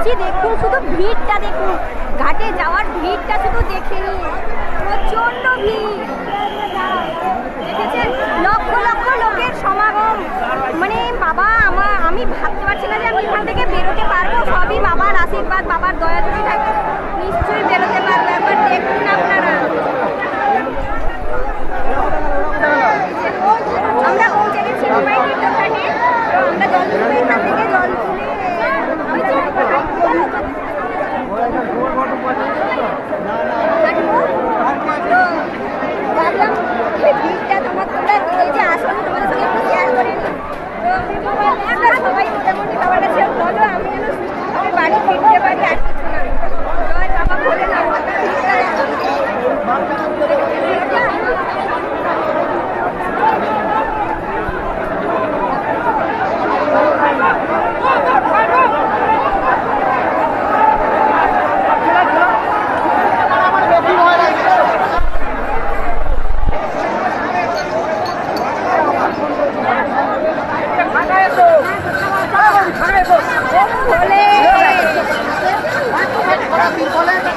যাচ্ছি দেখুন, শুধু ভিড়টা দেখুন। ঘাটে যাওয়ার ভিড়টা শুধু দেখে নিন প্রচণ্ড ভিড়। লক্ষ লক্ষ লোকের সমাগম। মানে বাবা আমার আমি ভাবতে পারছি না যে আমি এখান থেকে বেরোতে পারব। সবই বাবার আশীর্বাদ, বাবার দয়া বাড়ি ফিরতে পারি আর কিছু না। জয় বাবা বলে না Nicoleta.